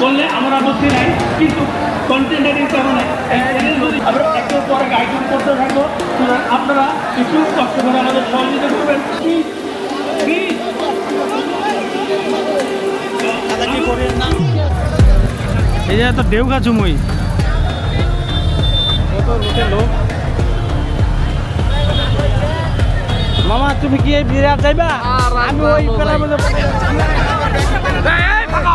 করলে আমার আপত্তি নাই কিন্তু কন্টেন্টারির কারণে যদি আমরা একের পর এক আইটেম করতে থাকব সুতরাং আপনারা একটু কষ্ট করে আমাদের সহযোগিতা করবেন। এই যে এত ঢেউ খাচ্ছু মুই। লোক মামা তুমি কি এই বিরাট যাইবা? আমি ওই মামা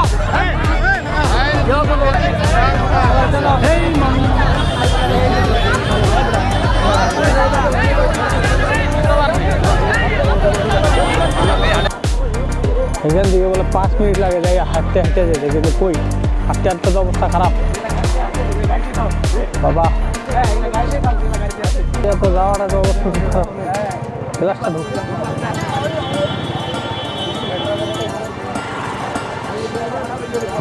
এখান থেকে বলে পাঁচ মিনিট লাগে যাই, হাঁটতে হাঁটতে যেতে কিন্তু কই? হাঁটতে হাঁটতে তো অবস্থা খারাপ। বাবা। এত যাওয়াটা তো অবস্থা রাস্তা ঢুক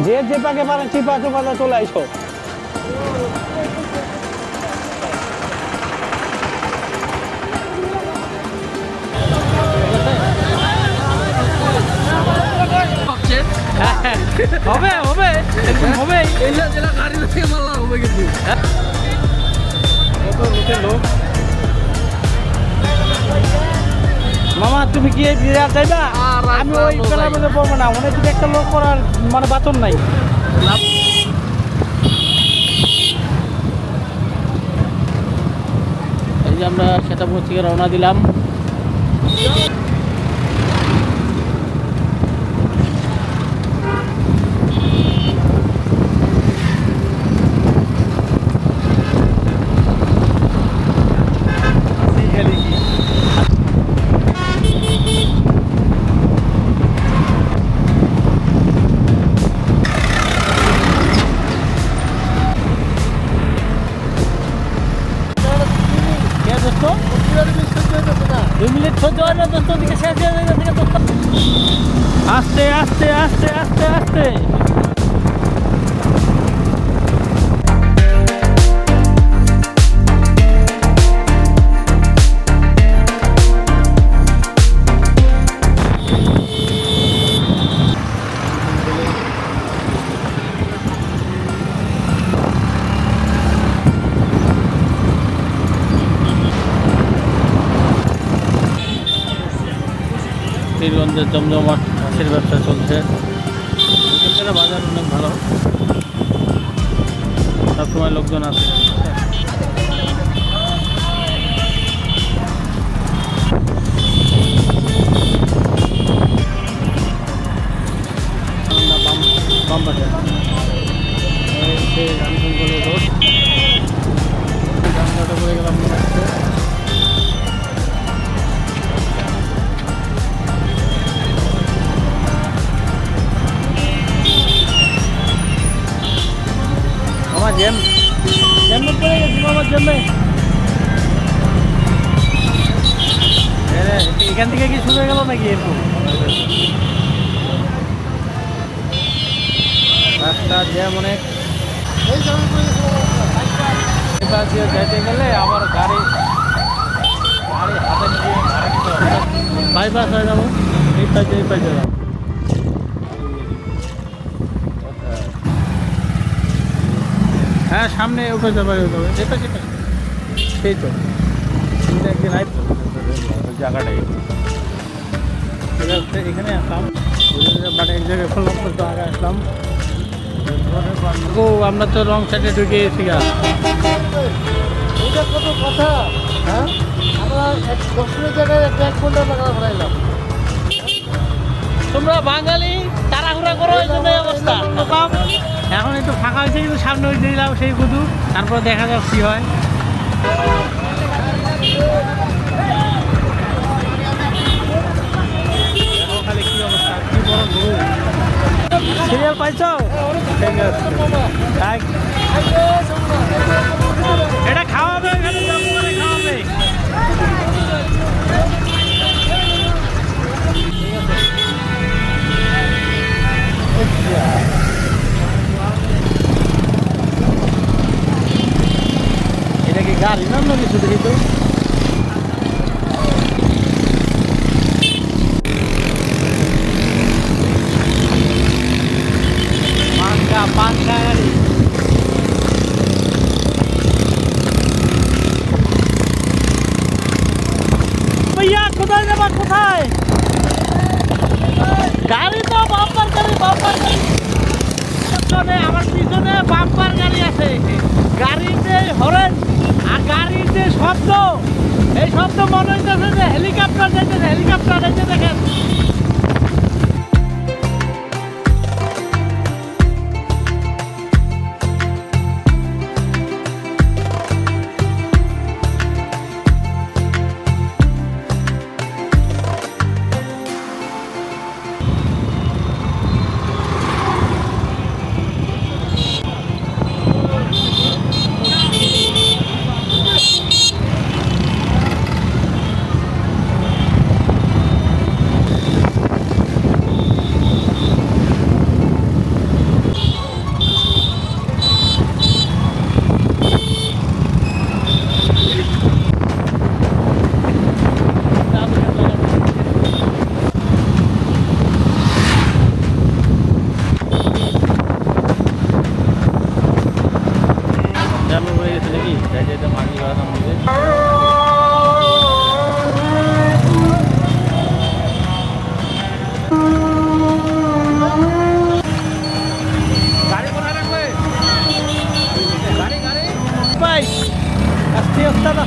যে যে পারে চিপা চলে হবে হবে হবে। লোক মামা তুমি কি বিরাট যাইবা? আমি ওই মধ্যে পড়ব না। অনেক একটা লোক করার মানে বাতন নাই। এই যে আমরা সেটা থেকে রওনা দিলাম। আস্তে আস্তে পীরগঞ্জের জমজমাট ভালো। সবসময় লোকজন আছে। এই রোড। জামলাটা করে গেলাম জ্যাম জ্যামে পড়ে গেছি আমার জ্যামে এখান থেকে কি শুরু হয়ে গেল নাকি এরকম? রাস্তা জ্যাম অনেক। যেতে গেলে আমার গাড়ি গাড়ি হাতে নিয়ে বাইপাস হয়ে যাব এই পাশে এই পাশে যাব হ্যাঁ সামনে ওপরে যাবে যাবে। এটা সেটা। সেই তো। এটা একদিন আইত জায়গাটাই এখানে আসলাম। বাট এক জায়গায় খুললাম তো আগে আসলাম। ও আমরা তো রং সাইডে ঢুকে গেছি কত কথা? হ্যাঁ? আমরা এক জায়গায় একটা এক ঘণ্টা টাকা ভরাইলাম তোমরা বাঙালি? তাড়াহুড়া করো এই জন্য এই অবস্থা। এখন একটু ফাঁকা হয়েছে কিন্তু সামনে ওই দিলাম সেই কুদু তারপর দেখা যাক কি হয়। অবস্থা সিরিয়াল পাইছো এটা খাওয়াবে এখানে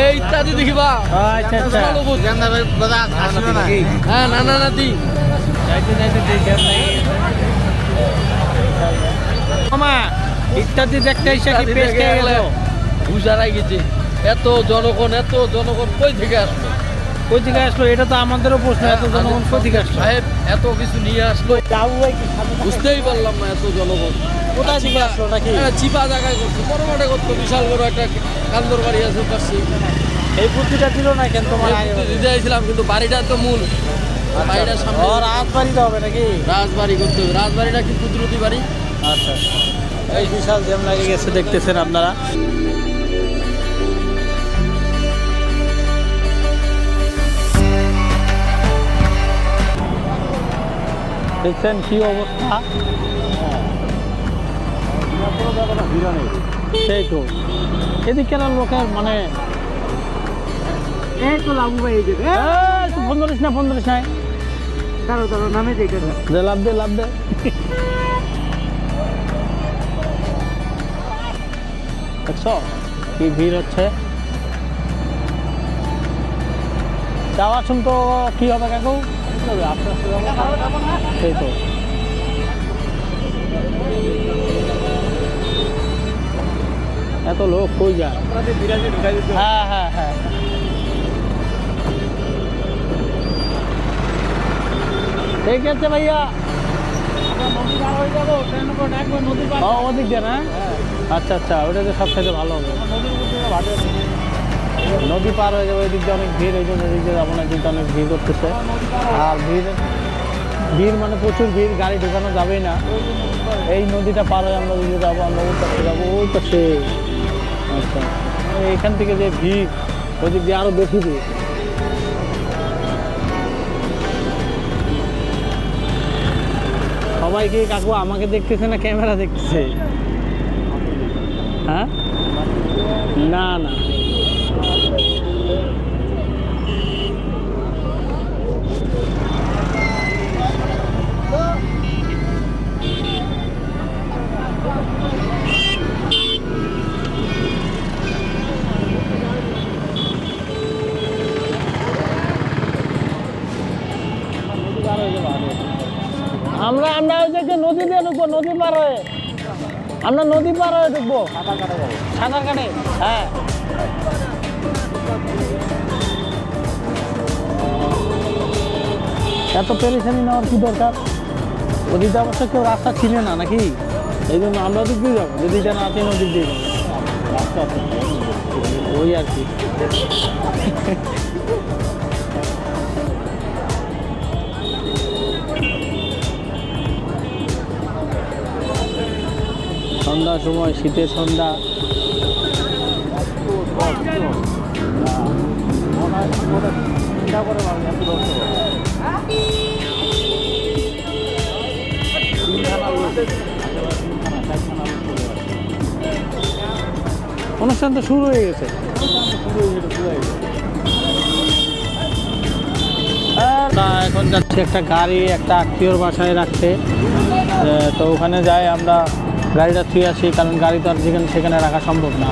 এই ইত্যাদি দেখিবা আচ্ছা আচ্ছা। হ্যাঁ না না না দি। যাইতে যাইতে দেখে মামা ইত্যাদি দেখতে এসে কি পেস্ট হয়ে গেল? হুশারাই গেছে। এত জনগণ এত জনগণ কই থেকে আসলো? কই থেকে আসলো? এটা তো আমাদেরও প্রশ্ন এত জনগণ কই থেকে আসলো? সাহেব এত কিছু নিয়ে আসলো। বুঝতেই পারলাম না এত জনগণ। কোথায় থেকে আসলো নাকি? হ্যাঁ, চিপা জায়গায় করছে। বড় মাঠে করতো বিশাল বড় একটা কান্দর বাড়ি আছে পাশে। এই বুদ্ধিটা দিল না কেন তোমার দিতে চাইছিলাম কিন্তু বাড়িটা তো মূল। বাড়িটার সামনে রাত হবে নাকি? রাজবাড়ি করতে হবে। রাজবাড়িটা কি কুদরতি বাড়ি? আচ্ছা। এই বিশাল জ্যাম লাগে গেছে দেখতেছেন আপনারা? দেখছেন কি অবস্থা? সেই তো এদিকের লোকের মানে এই তো লাভু ভাই এই যে ফোন ধরিস না ফোন ধরিস না। দাঁড়ো দাঁড়ো নামে দেখে দে লাভ দে লাভ দে। দেখছ? কি ভিড় হচ্ছে? যাওয়ার শুন তো কি হবে কাকু? আস্তে আস্তে সেই তো। এত লোক কই যায়? হ্যাঁ হ্যাঁ হ্যাঁ। ঠিক আছে ভাইয়া। ওদিক দিয়ে আচ্ছা আচ্ছা ওটা তো সব থেকে ভালো হবে। নদী পার হয়ে যাবে ওই দিক দিয়ে অনেক ভিড়, এই জন্য ওদিক দিয়ে না কিন্তু অনেক ভিড় করতেছে আর ভিড় ভিড় মানে প্রচুর ভিড়, গাড়ি ঢোকানো যাবেই না। এই নদীটা পার হয়ে আমরা যদি যাব, আমরা ওই পাশে যাব, ওই পাশে। আচ্ছা। থেকে যে ভিড়, ওদিক দিয়ে আরও বেশি ভিড়। সবাই কি কাকু আমাকে দেখতেছে না ক্যামেরা দেখতেছে? হ্যাঁ? আমরা নদী পার হয়ে ঢুকবো। সাঁতার কাটে? হ্যাঁ। এত পেরেশানি নেওয়ার কি দরকার? ওদিকে অবশ্য কেউ রাস্তা ছিল না নাকি? এই জন্য আমরা ওদিক দিয়ে যাব যদি এটা না আছে নদীর দিয়ে যাব। রাস্তা ওই আর কি। সন্ধ্যার সময় শীতের সন্ধ্যা। অনুষ্ঠান তো শুরু হয়ে গেছে। এখন যাচ্ছি একটা গাড়ি, একটা আত্মীয়র বাসায় রাখতে। তো ওখানে যাই আমরা। গাড়িটা থুয়ে আসি কারণ গাড়ি তো আর যেখানে সেখানে রাখা সম্ভব না।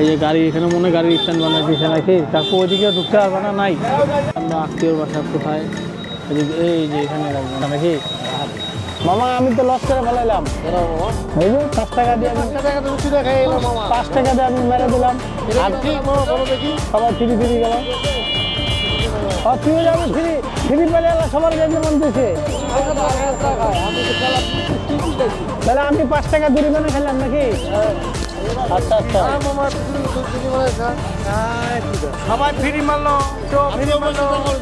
এই যে গাড়ি এখানে মনে হয় গাড়ির স্ট্যান্ড বানায় দিয়েছে নাকি? কাকু ওইদিকে ঢুকতে পারবে না নাই। আমরা আত্মীয়র বাসা কোথায়? এই যে এখানে রাখব নাকি? মামা আমি তো লস করে ফেলাইলাম। এই যে পাঁচ টাকা দিয়ে পাঁচ টাকা দিয়ে আমি মেরে দিলাম। সবাই ফ্রি ফ্রি গেল। আর তুই যাবি ফ্রি। ফ্রি পেলে সবার যেতে মন দিছে তাহলে আমি পাঁচ টাকা জরিমানা খেলাম নাকি? আচ্ছা মামা তুমি দুধ চিনি খা সবাই ফ্রি মারলো। তো আমি তো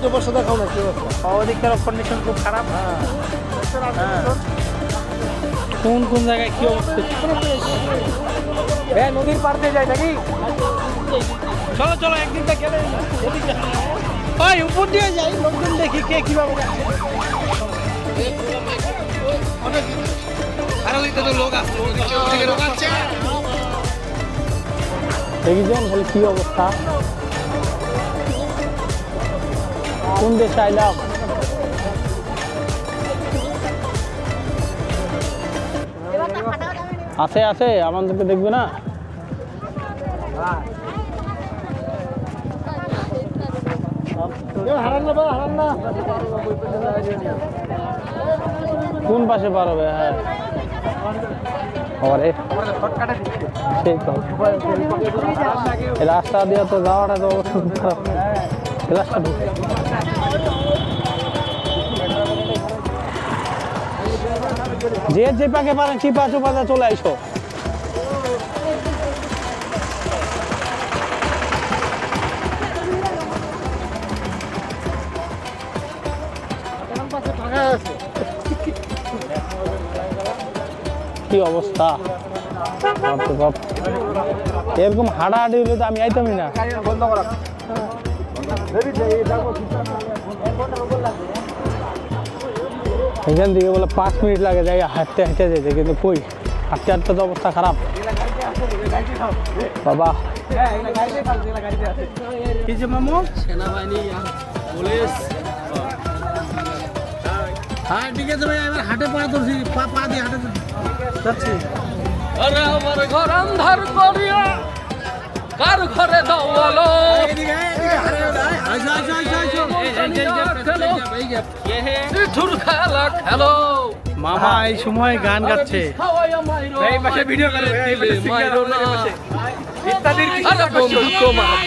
তো বসে থাকো না কি অবস্থা কন্ডিশন খুব খারাপ। হ্যাঁ। কোন কোন জায়গায় কি অবস্থা? হ্যাঁ নদীর পার দিয়ে যায় নাকি? চলো চলো একদিন তা গেলে এদিকে। ওই উপর দিয়ে যাই লোকজন দেখি কে কীভাবে যাচ্ছে। দেখেছেন বলে কি অবস্থা। কোন দেশে আইলাম আছে আছে আমাদেরকে দেখবে না হারান না বা হারান না কোন পাশে পার হবে? হ্যাঁ। রাস্তা দিয়ে তো যাওয়াটা তো খারাপ। রাস্তা যে যে পাকে পারেন চিপা চোপাতে চলে আইসো। কি অবস্থা? এরকম হাঁটাহাঁটি হলে তো আমি আইতামই না। এখান থেকে বলে পাঁচ মিনিট লাগে যাই হাঁটতে হাঁটতে যেতে কিন্তু কই? হাঁটতে হাঁটতে তো অবস্থা খারাপ। বাবা। কি যে মামু। সেনাবাহিনী পুলিশ। হ্যাঁ ঠিক আছে ভাই এবার হাটে পা ধরছি পা পা দিয়ে হাটে যাচ্ছি আরে আমার ঘর আন্ধার করিয়া কার ঘরে খেলো মামা এই সময় গান গাচ্ছে এই পাশে ভিডিও করে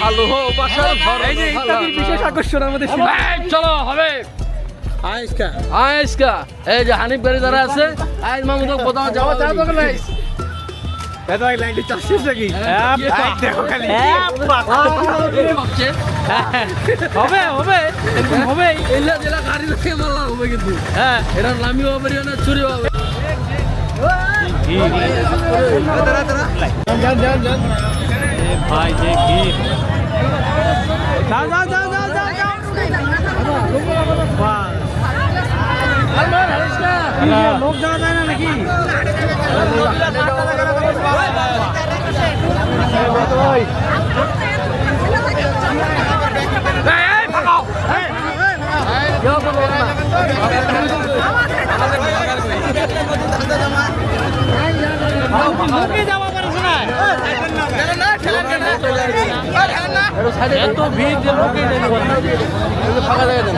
ভালো ঘর এই যে ইত্যাদির বিশেষ আকর্ষণ আমাদের চলো হবে আইসকা। আজকা এই যে হানিফ গাড়ি যারা আছে আজ মামুদক কোথাও যাওয়া চায় তো নাই হবে হবে হবে। এলা জেলা গাড়ি রেখে মারলা হবে কিন্তু। হ্যাঁ। এটা নামিও হবে না চুরি হবে? ভাই যে যাও যাও যাও যাও যাও যাও। বাহ। কি রে, লোক যাওয়া যায় না নাকি? এত ভিড় যে লোকে ফাঁকা জায়গা দেন।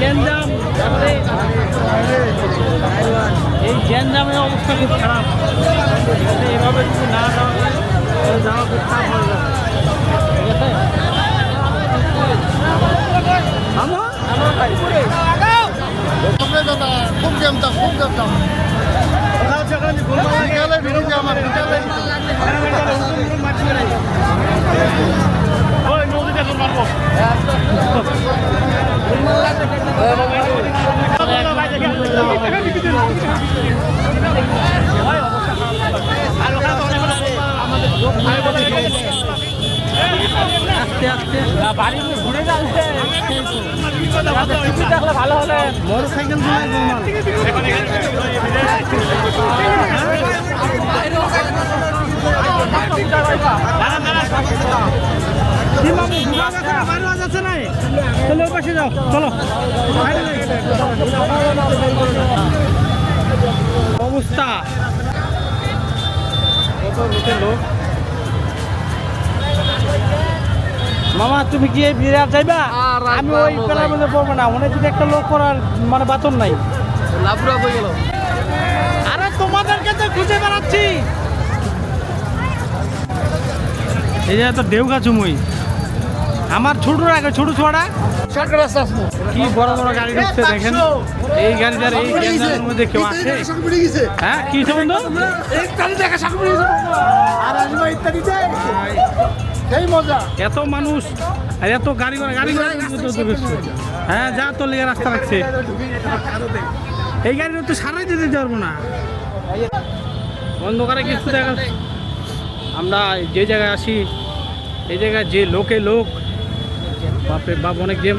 গ্যাঞ্জাম তারপরে এই গ্যাঞ্জামের অবস্থা খুব খারাপ। এভাবে যদি না যাওয়া যাওয়া খুব খারাপ হয়ে যাবে। ঠিক আছে? থামো। খুব গেমটা খুব গেমটা বিকালে ভিড়ি আমার বিকালে। আস্তে আস্তে। ভালো হলে মোটর সাইকেল চলো পাশে যাও চলো অবস্থা। কত লোকের লোক মামা তুমি কি এই বিরাট যাইবা? আর আর আমি ওই পেলার মধ্যে পড়ব না মনে যদি একটা লোক করার মানে বাতন নাই। লাভরা হয়ে গেল। আরে তোমাদেরকে তো খুঁজে বেড়াচ্ছি। এই যে তো ঢেউ গাছ মই। আমার ছোট আগে ছোট ছোড়া কি বড় বড় গাড়ি ঢুকছে দেখেন। এই গাড়িটার এই গ্যাঞ্জামের মধ্যে কেউ আছে? হ্যাঁ কি আর আসব ইত্যাদি এত মানুষ, আর এত গাড়ি ঘোড়া গাড়ি ঘোড়া। হ্যাঁ যা তোর লেগে রাস্তা রাখছে। এই গাড়িটা তো সারাই দিতে পারব না। অন্ধকারে কিছু দেখা আমরা যে জায়গায় আসি এই জায়গায় যে লোকে লোক, বাপরে বাপ, অনেক গেম।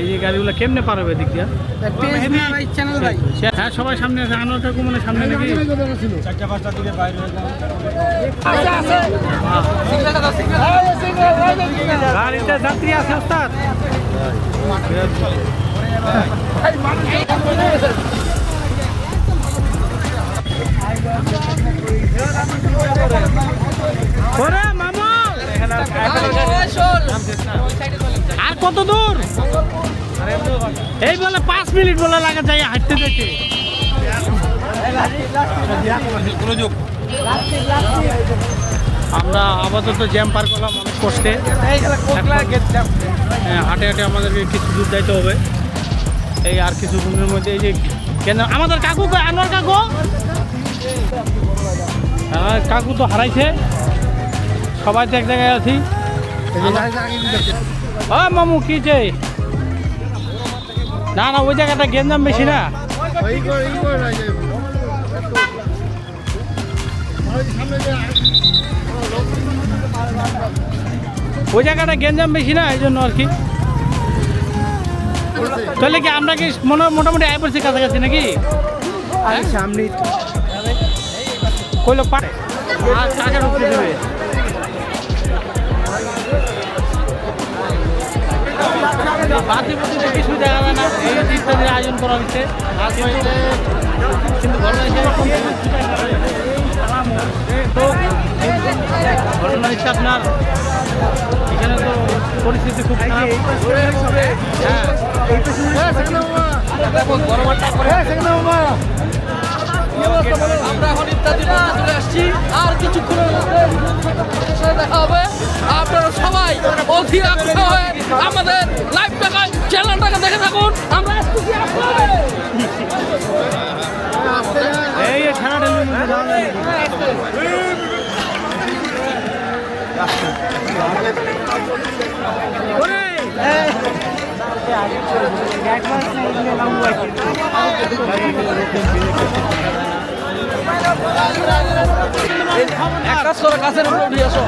এই যে গাড়িগুলো কেমনে পার হবে দিক দিয়া? হ্যাঁ সবাই সামনে আছে আনোয়ার কাকু মানে সামনে নাকি? গাড়িতে যাত্রী আছে ওস্তাদ। আর কত দূর? এই বলে পাঁচ মিনিট বলে লাগে যাই হাঁটতে যেতে আমরা আপাতত জ্যাম পার করলাম অনেক কষ্টে। হ্যাঁ, হাঁটে হাঁটে আমাদেরকে কিছু দূর যাইতে হবে। এই আর কিছু দিনের মধ্যে এই যে কেন আমাদের কাকু কই? আনোয়ার কাকু? হ্যাঁ কাকু তো হারাইছে। সবাই তো এক জায়গায় আছি। ও মামু কি যে? না না ওই জায়গাটা গেঞ্জাম বেশি না। ওই জায়গাটা গেঞ্জাম বেশি না এই জন্য আর কি। তাহলে কি আমরা কি মনে- মোটামুটি আয় পড়ছি কাছাকাছি নাকি? সামনে কইলো পারে আর টাকা ঢুকতে দেবে। বাতি বুতি তো কিছু দেখা যায় না এই ইত্যাদির আয়োজন করা হয়েছে। কিন্তু ঘটনা ঘটনা হচ্ছে আপনার? এখানে তো পরিস্থিতি খুব খারাপ। হ্যাঁ। হ্যাঁ সেখানে মামা আমরা এখন ইত্যাদি চলে আসছি আর কিছুক্ষণের মধ্যে দেখা হবে আপনারা সবাই অধীর আগ্রহ হয়ে আমাদের লাইভ টাকায় চ্যানেলটাকে দেখে থাকুন আমরা এই ঠেলা ঠেলির মধ্যে যাওয়া যায় নাকি? ওরে! এক কাজ করো কাছের উপরে উঠে আসো।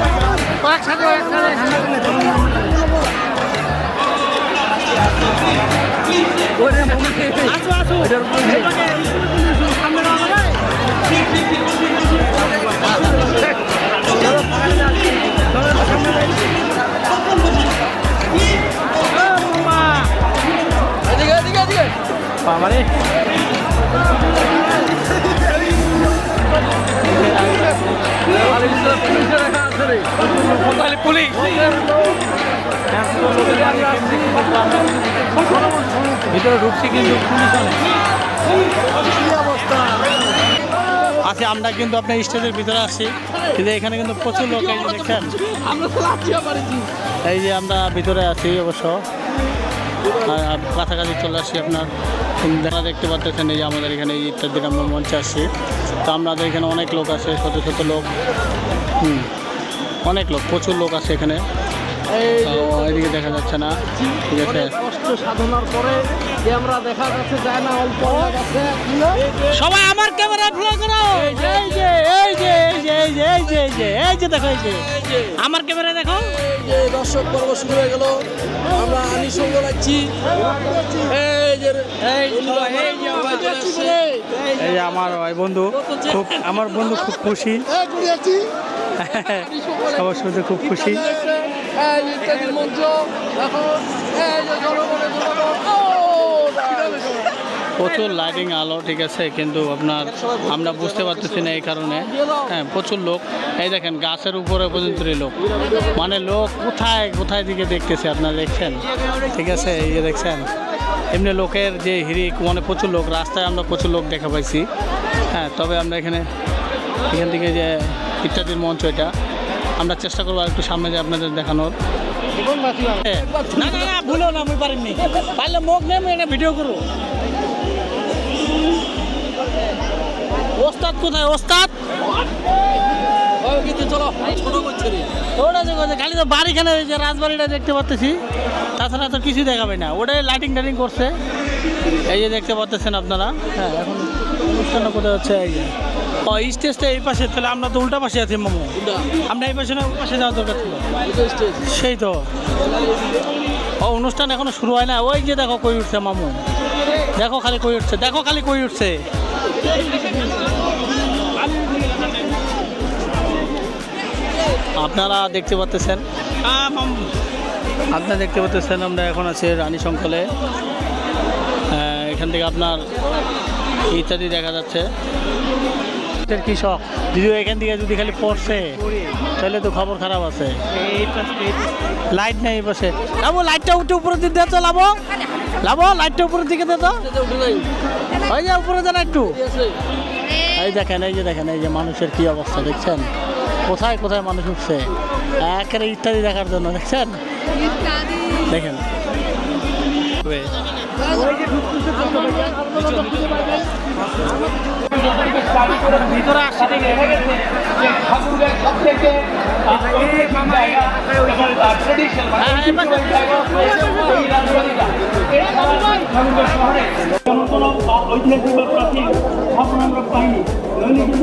ভিতরে ঢুকছি কিন্তু পুলিশ অবস্থা আচ্ছা আমরা কিন্তু আপনার স্টেজের ভিতরে আছি। কিন্তু এখানে কিন্তু প্রচুর লোক এই দেখছেন। আমরা তো লাচিয়া পারিছি এই যে। আমরা ভিতরে আছি অবশ্য। কাছাকাছি চলে আসছি আপনার। দেখা দেখতে পাচ্ছেন এই যে আমাদের এখানে ঈদটার দিন আমরা মঞ্চে আসছি। তো আমাদের এখানে অনেক লোক আছে শত শত লোক। হুম অনেক লোক প্রচুর লোক আছে এখানে। এদিকে দেখা যাচ্ছে না ঠিক আছে। কষ্ট সাধনার পরে যে আমরা দেখা যাচ্ছে যায় না অল্প সবাই আমার ক্যামেরা ফলো করো এই যে এই যে এই যে এই যে এই যে এই যে দেখো এই যে। আমার ক্যামেরা দেখো। যে দর্শক পর্ব শুরু হয়ে গেল আমরা আনি সঙ্গ লাগছি এই যে আমার ভাই বন্ধু খুব আমার বন্ধু খুব খুশি। সবার সাথে খুব খুশি। মঞ্চ এখন এই যে জনগণের জনগণ ও প্রচুর লাইটিং আলো ঠিক আছে কিন্তু আপনার আমরা বুঝতে পারতেছি না এই কারণে। হ্যাঁ প্রচুর লোক। এই দেখেন গাছের উপরে পর্যন্ত লোক। মানে লোক কোথায় কোথায় দিকে দেখতেছে আপনারা দেখছেন? ঠিক আছে এই যে দেখছেন এমনি লোকের যে হিরিক মানে প্রচুর লোক রাস্তায় আমরা প্রচুর লোক দেখা পাইছি। হ্যাঁ তবে আমরা এখানে এখান থেকে যে ইত্যাদির মঞ্চ এটা আমরা চেষ্টা করব আর একটু সামনে যে আপনাদের দেখানোর। হ্যাঁ। না না না ভুলো না আমি পারিনি। পারলে মুখ নেই ভিডিও করব ওস্তাদ কোথায়? ওস্তাদ? খালি তো বাড়িখানে ওই যে রাজবাড়িটা দেখতে পাচ্তেছি। তাছাড়া তো কিছু দেখাবে না। ওটাই লাইটিং টাইটিং করছে। এই যে দেখতে আপনারা। হ্যাঁ এখন অনুষ্ঠানটা কোথায় হচ্ছে? এই যে। ও স্টেজটা এই পাশে। তাহলে আমরা তো উল্টা পাশে আছি মামু। আমরা এই পাশে না ওই পাশে যাওয়ার দরকার ছিল। সেই তো। ও অনুষ্ঠান এখনও শুরু হয় না। ওই যে দেখো কই উঠছে মামু। দেখো খালি কই উঠছে। দেখো খালি কই উঠছে। আপনারা দেখতে পাচ্ছেন? আপনারা দেখতে পাচ্ছেন, আমরা এখন আছি রানী সংকলে। এখান থেকে আপনার ইত্যাদি দেখা যাচ্ছে। এর কি শখ? যদিও এখান থেকে যদি খালি পড়ছে, তাহলে তো খবর খারাপ আছে। লাইট নেই এই পাশে। লাবো লাইটটা উঠে উপরের দিকে তো লাবো। লাবো লাইটটা উপরের দিকে দে তো উঠে নাই ওই যে উপরে দেন একটু। এই দেখেন, এই যে দেখেন, এই যে মানুষের কি অবস্থা, দেখছেন? কোথায় কোথায় মানুষ উঠছে? একেবারে ইত্যাদি দেখার জন্য, দেখছেন? দেখেন। ঐতিহাসিক প্রাচীন স্থাপনা আমরা পাইনি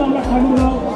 আমরা ঠাকুর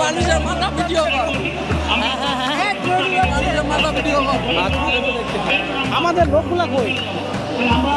মানুষের মাথা ভিডিও মানুষের মাথা ভিডিও আমাদের লোকগুলা কই? আমরা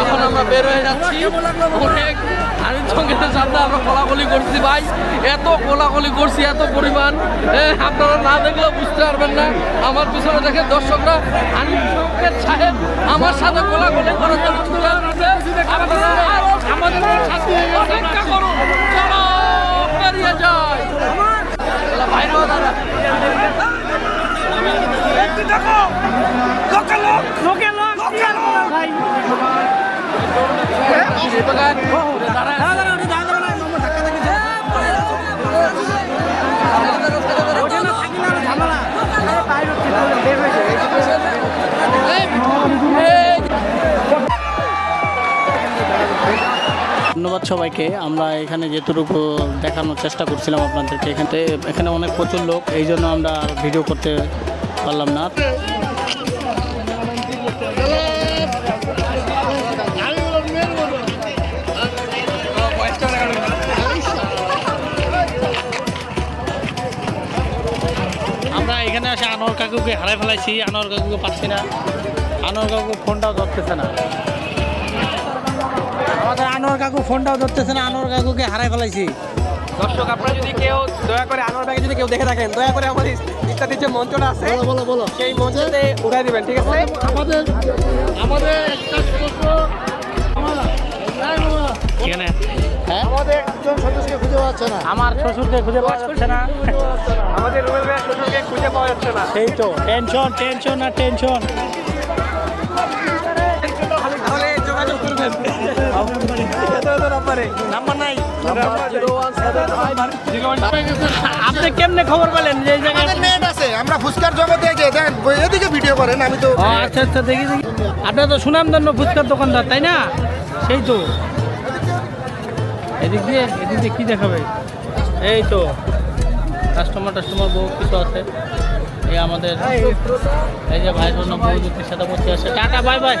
এখন আমরা বের হয়ে যাচ্ছি। অনেক সঙ্গীতের সামনে আমরা কোলাগুলি করছি ভাই। এত কোলাগুলি করছি, এত পরিমাণ। আপনারা না দেখলেও বুঝতে পারবেন না। আমার পিছনে দেখে দর্শকরা হানির সংগীত সাহেব আমার সাথে কোলাগুলি করার জন্য আমাদের সাথে অপেক্ষা করুন। বেরিয়ে যাই বাইরে দাদা। ধন্যবাদ সবাইকে। আমরা এখানে যেটুকু দেখানোর চেষ্টা করছিলাম আপনাদেরকে এখানে এখানে অনেক প্রচুর লোক, এই জন্য আমরা ভিডিও করতে পারলাম না। আমরা এখানে এসে আনোয়ার কাকুকে হারাই ফেলাইছি। আনোয়ার কাকুকে পাচ্ছি না। আনোয়ার কাকু ফোনটাও ধরতেছে না। আমাদের আনোয়ার কাকু ফোনটাও ধরতেছে না আনোয়ার কাকুকে হারাই ফেলাইছি। দর্শক আপনারা যদি কেউ দয়া করে আনোয়ার ব্যাগে যদি কেউ দেখে থাকেন দয়া করে আমাদের ইত্যাদির যে মঞ্চটা আছে বলো বলো সেই মঞ্চতে উঠাই দিবেন ঠিক আছে? আমাদের আমাদের একটা কেন হ্যাঁ? আমাদের একজন সদস্যকে খুঁজে পাচ্ছে না। আমার শ্বশুরকে খুঁজে পাওয়া যাচ্ছে না। আমাদের রুবেল ভাইয়ের শ্বশুরকে খুঁজে পাওয়া যাচ্ছে না। সেই তো। টেনশন টেনশন আর টেনশন আপনি কেমনে খবর পেলেন যে নেট আছে আমরা ফুচকার জগতে এদিকে ভিডিও করেন আমি তো আচ্ছা আচ্ছা দেখি দেখি। আপনার তো সুনামধন্য ফুচকার দোকানদার তাই না? সেই তো। এদিক দিয়ে এদিক দিয়ে কী দেখাবে? এই তো কাস্টমার টাস্টমার বহু কিছু আছে। এই আমাদের এই যে ভাই বোন বৌদির সাথে বসে টাটা, বাই বাই।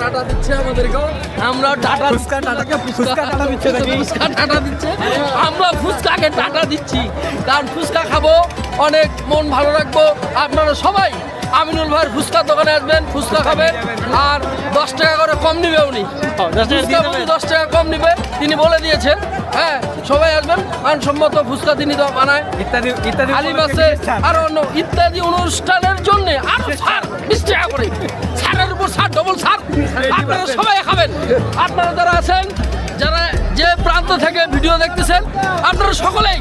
টাটা দিচ্ছে আমরা টাটা ফুচকা টাটাকে ফুচকা টাটা দিচ্ছে ফুচকা টাটা দিচ্ছে। আমরা ফুচকাকে টাটা দিচ্ছি। কারণ ফুচকা খাব, অনেক মন ভালো রাখব। আপনারা সবাই আমিনুল ভাইয়ের ফুচকার দোকানে আসবেন ফুচকা খাবেন আর দশ টাকা করে কম নিবে উনি। দশ টাকা ফুচকা কম নিবে তিনি বলে দিয়েছেন হ্যাঁ সবাই আসবেন মানসম্মত ফুচকা তিনি তো বানায়। ইত্যাদি ইত্যাদি আলিম আছে আর অন্য ইত্যাদি অনুষ্ঠানের জন্য আরও ছাড় বিশ টাকা করে ছাড়ের উপর ছাড় ডবল ছাড়। আপনারা সবাই খাবেন। আপনারা যারা আছেন যারা যে প্রান্ত থেকে ভিডিও দেখতেছেন আপনারা সকলেই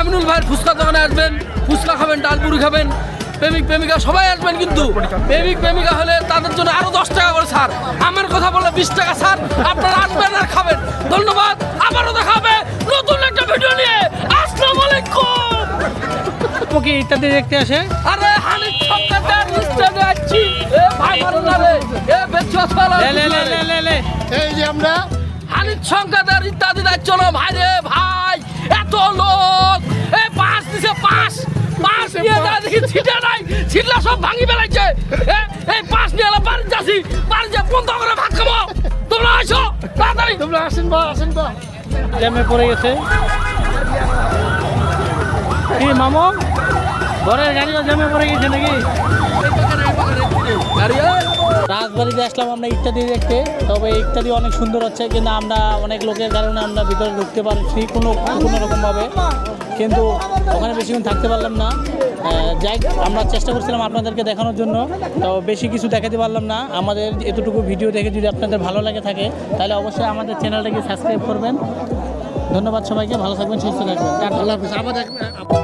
আমিনুল ভাইয়ের ফুচকা দোকানে আসবেন ফুচকা খাবেন ডালপুরি খাবেন প্রেমিক প্রেমিকা সবাই আসবেন কিন্তু। প্রেমিক প্রেমিকা হলে তাদের জন্য আরও দশ টাকা করে ছাড়। আমার কথা বলে বিশ টাকা ছাড় আপনারা আসবেন আর খাবেন। ধন্যবাদ আবারও দেখা হবে নতুন একটা ভিডিও নিয়ে। আসসালামু আলাইকুম। কি ইত্যাদি দেখতে আসে? আরে হানিফ সরকার যাচ্ছি এ ভাই মারো না রে। এ বেচুয়া সালা লে লে লে লে এই যে আমরা। হানিফ সংকাদের ইত্যাদি যাচ্ছ না? ভাই রে ভাই এত লোক। এ পাঁচ দিছে পাঁচ পাঁচ নিয়ে যা দেখি ছিটে নাই ছিটলা সব ভাঙি ফেলাইছে। এই পাঁচ নিয়ে এলাম বাড়ি যাচ্ছি বাড়ি যা বন্ধ করে ভাত খাব। তোমরা আসো তাড়াতাড়ি। তোমরা আসেন বা আসেন বা। জ্যামে পড়ে গেছে। কি মামু? ঘরের গাড়িও জ্যামে পড়ে গেছে নাকি। রাজবাড়িতে আসলাম আমরা ইত্যাদি দেখতে। তবে ইত্যাদি অনেক সুন্দর হচ্ছে কিন্তু আমরা অনেক লোকের কারণে আমরা ভিতরে ঢুকতে পারছি কোনো কোনো রকমভাবে। কিন্তু ওখানে বেশিক্ষণ থাকতে পারলাম না। যাই আমরা চেষ্টা করছিলাম আপনাদেরকে দেখানোর জন্য, তো বেশি কিছু দেখাতে পারলাম না। আমাদের এতটুকু ভিডিও দেখে যদি আপনাদের ভালো লাগে থাকে, তাহলে অবশ্যই আমাদের চ্যানেলটাকে সাবস্ক্রাইব করবেন। ধন্যবাদ সবাইকে, ভালো থাকবেন, সুস্থ থাকবেন। আল্লাহ হাফিজ, আবার